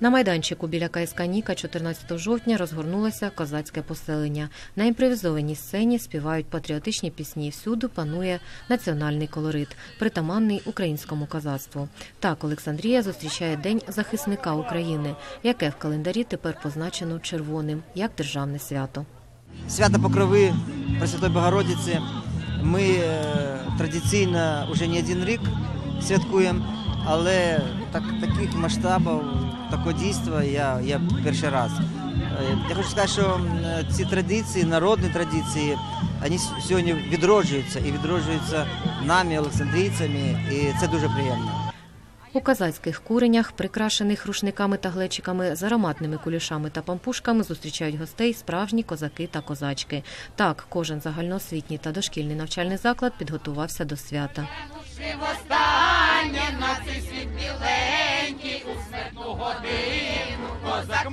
На майданчику біля КСК Ніка 14 жовтня розгорнулося козацьке поселення. На імпровізованій сцені співають патріотичні пісні. Всюди панує національний колорит, притаманний українському козацтву. Так Олександрія зустрічає День захисника України, яке в календарі тепер позначено червоним як державне свято. Свято Покрови Пресвятої Богородиці ми е, традиційно вже не один рік святкуємо, але так, таких масштабів, такого дійства я, я перший раз. Е, Я хочу сказати, що ці традиції, народні традиції, вони сьогодні відроджуються і відроджуються нами, олександрійцями, і це дуже приємно. У козацьких куренях, прикрашених рушниками та глечиками, з ароматними кулішами та пампушками зустрічають гостей справжні козаки та козачки. Так, кожен загальноосвітній та дошкільний навчальний заклад підготувався до свята.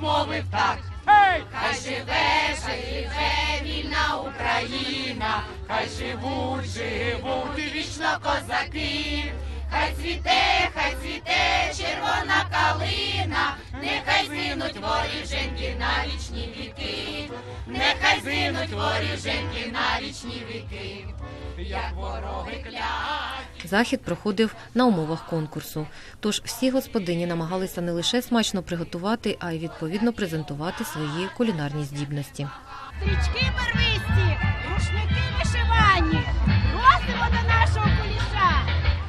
Мовив так. Хай живе, хай живе вільна Україна, хай живуть, живуть вічно козаки. Хай цвіте нехай згинуть воріженьки на вічні віки, як вороги клять. Захід проходив на умовах конкурсу. Тож всі господині намагалися не лише смачно приготувати, а й відповідно презентувати свої кулінарні здібності. стрічки барвисті, рушники вишивані. Просимо до нашого куліша.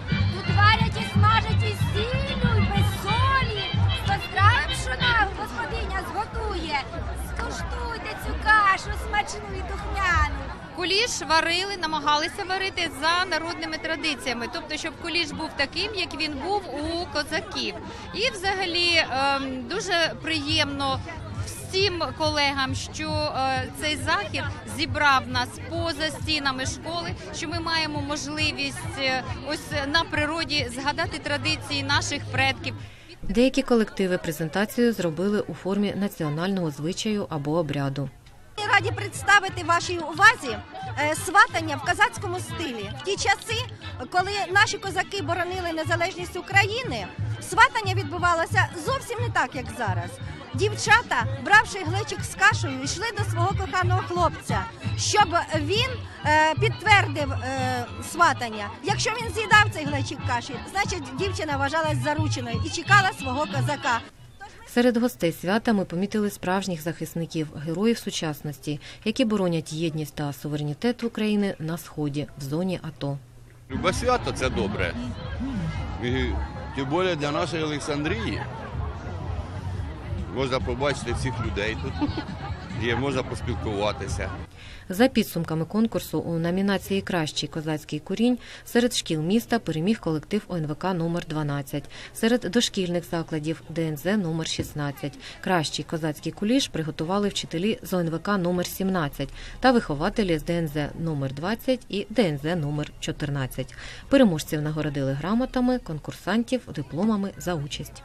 Тут варять і смажать і сіллю, і без солі. Хто страв пшона господиня зготує. Скуштуйте цю кашу смачну і духмяну. Куліш варили, намагалися варити за народними традиціями, тобто, щоб куліш був таким, як він був у козаків. І взагалі ем, дуже приємно. Всім колегам, що е, цей захід зібрав нас поза стінами школи, що ми маємо можливість е, ось на природі згадати традиції наших предків. Деякі колективи презентацію зробили у формі національного звичаю або обряду. Раді представити вашій увазі е, сватання в козацькому стилі. В ті часи, коли наші козаки боронили незалежність України, сватання відбувалося зовсім не так, як зараз. Дівчата, бравши глечик з кашею, йшли до свого коханого хлопця, щоб він е, підтвердив е, сватання. Якщо він з'їдав цей глечик каші, значить дівчина вважалась зарученою і чекала свого козака. Серед гостей свята ми помітили справжніх захисників, героїв сучасності, які боронять єдність та суверенітет України на сході в зоні АТО. Любе свято це добре. І тим більше для нашої Олександрії. Можна побачити всіх людей тут, є, можна поспілкуватися. За підсумками конкурсу у номінації Кращий козацький курінь серед шкіл міста переміг колектив ОНВК номер 12 серед дошкільних закладів ДНЗ номер 16 Кращий козацький куліш приготували вчителі з ОНВК номер 17 та вихователі з ДНЗ номер 20 і ДНЗ номер 14 Переможців нагородили грамотами, конкурсантів дипломами за участь.